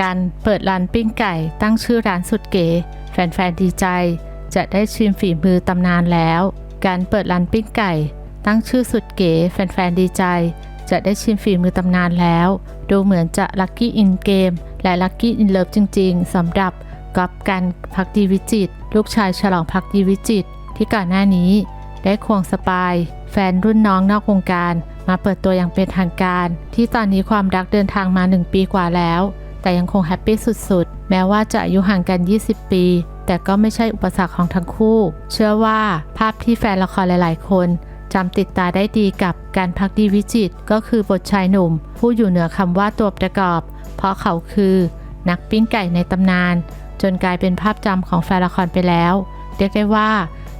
การเปิดร้านปิ้งไก่ ตั้งชื่อร้านสุดเก๋ แฟนๆดีใจ จะได้ชิมฝีมือตำนานแล้ว การเปิดร้านปิ้งไก่ ตั้งชื่อสุดเก๋ แฟนๆดีใจ จะได้ชิมฝีมือตำนานแล้ว ดูเหมือนจะลัคกี้อินเกมและลัคกี้อินเลิฟจริง ๆสำหรับก๊อฟกันพักดีวิจิต ลูกชายฉลองพักดีวิจิต ที่ก่อนหน้านี้ ได้ควงสปาย แฟนรุ่นน้องนอกวงการมาเปิดตัวอย่างเป็นทางการ ที่ตอนนี้ความรักเดินทางมา 1 ปีกว่าแล้ว แต่ยังคงแฮปปี้สุดๆ แม้ว่าจะอายุห่างกัน 20 ปี แต่ก็ไม่ใช่อุปสรรคของทั้งคู่ เชื่อว่าภาพที่แฟนละครหลาย ๆ คนจำติดตาได้ดีกับการพักดีวิจิต ก็คือบทชายหนุ่ม ผู้อยู่เหนือคำว่าตัวประกอบ เพราะเขาคือนักปิ้งไก่ในตำนาน จนกลายเป็นภาพจำของแฟนละครไปแล้ว เรียกได้ว่า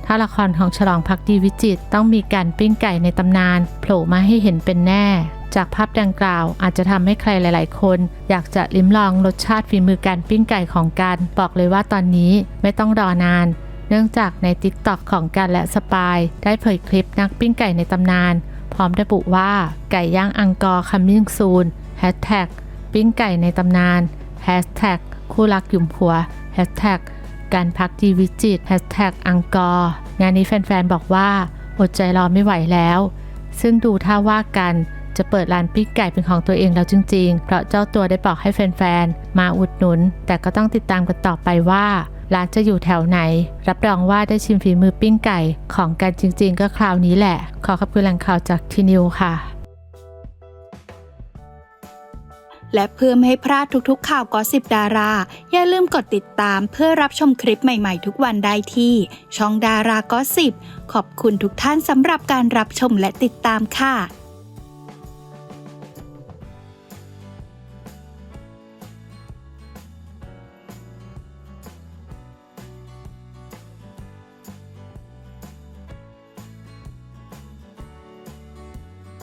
ถ้าละครของฉลองพักดีวิจิตต้องมีการปิ้งไก่ในตำนานโผล่มาให้เห็นเป็นแน่ จากภาพดังกล่าวอาจจะทำให้ใครหลาย ๆ คน อยากจะลิ้มลองรสชาติฝีมือการปิ้งไก่ของกัน บอกเลยว่าตอนนี้ไม่ต้องรอนาน เนื่องจากใน t ิ k t o k ของกันและสปายได้เผยคลิปนักปิ้งไก่ในตำนาน พร้อมระบุว่าไก่ย่างอังกอร์คัมมิ่งซูนแฮชแท็กปิ้งไก่ในตำนานแฮชแท็กคู่รักหยุมผัวแฮชแท็กการพักดีวิจิตแฮชแท็กอังกอร์งานนี้แฟน ๆ บอกว่าอดใจรอไม่ไหวแล้ว ซึ่งดูท่าว่ากัน จะเปิดร้านปิ้งไก่เป็นของตัวเองแล้วจริงๆ เพราะเจ้าตัวได้บอกให้แฟนๆ มาอุดหนุน แต่ก็ต้องติดตามกันต่อไปว่า ร้านจะอยู่แถวไหน รับรองว่าได้ชิมฝีมือปิ้งไก่ของกันจริงๆ ก็คราวนี้แหละ ขอขอบคุณแหล่งข่าวจากทีนิวค่ะและเพื่อไม่ให้พลาดทุกๆข่าวกอสิบดารา อย่าลืมกดติดตามเพื่อรับชมคลิปใหม่ๆทุกวันได้ที่ ช่องดารากอสิบขอบคุณทุกท่านสำหรับการรับชมและติดตามค่ะ